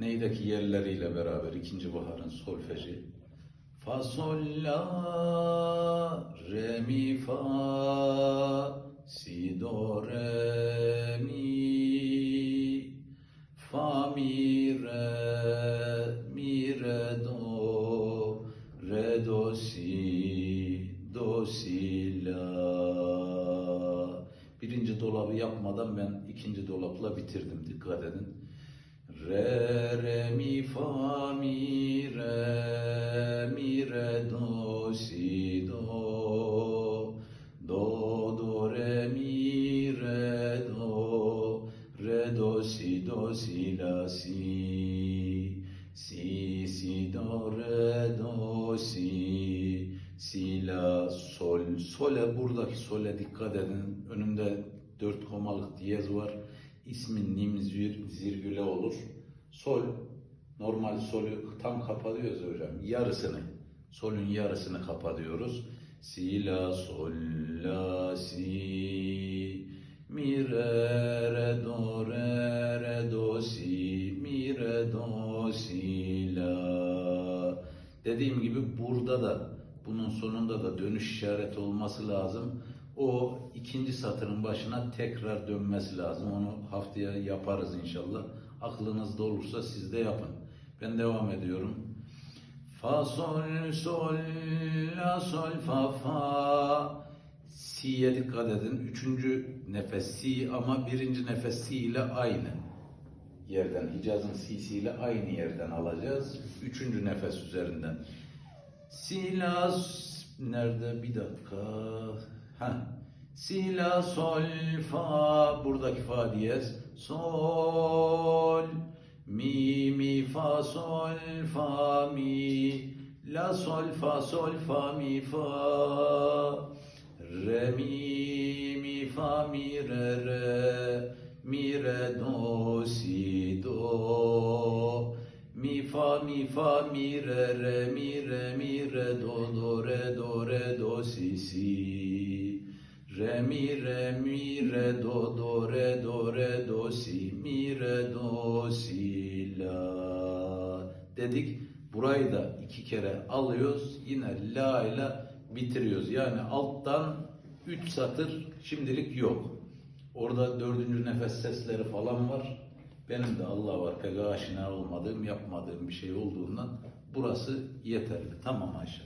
neydeki yerleriyle beraber ikinci baharın solfeji. Fa sol la re mi fa si do re mi. Fa mi re mi re do re do si do si la. Birinci dolabı yapmadan ben ikinci dolapla bitirdim dikkat edin re re mi fa mi re mi re do si do. Do do re mi re do. Re do si do si la si. Si si do re do si. Si la sol. Sole buradaki sole dikkat edin. Önünde dört komalık diyez var ismin nim zir, zirgüle olur. Sol normal solü tam kapatıyoruz hocam. Yarısını solün yarısını kapatıyoruz si la sol la si mi re re do re re do si mi re do si la. Dediğim gibi burada da bunun sonunda da dönüş işareti olması lazım. O ikinci satırın başına tekrar dönmesi lazım. Onu haftaya yaparız inşallah. Aklınızda olursa siz de yapın. Ben devam ediyorum. Fa sol sol la sol fa fa si'ye dikkat edin. Üçüncü nefes si ama birinci nefes si ile aynı yerden Hicaz'ın si'siyle aynı yerden alacağız. Üçüncü nefes üzerinden. Silas nerede bir dakika. Ha. Si la sol fa. Buradaki fa diyez. Sol. Mi mi fa sol fa mi. La sol fa sol fa mi fa. Re mi mi fa mi re re. Mi re do si do mi fa mi fa mi re re mi re mi re do do re do re do si si. Re mi re mi re do do re do re do si mi re do si la. Dedik burayı da iki kere alıyoruz. Yine la ile bitiriyoruz. Yani alttan üç satır şimdilik yok. Orada dördüncü nefes sesleri falan var benim de Allah var pek aşina olmadığım yapmadığım bir şey olduğundan burası yeterli. Tamam Ayşe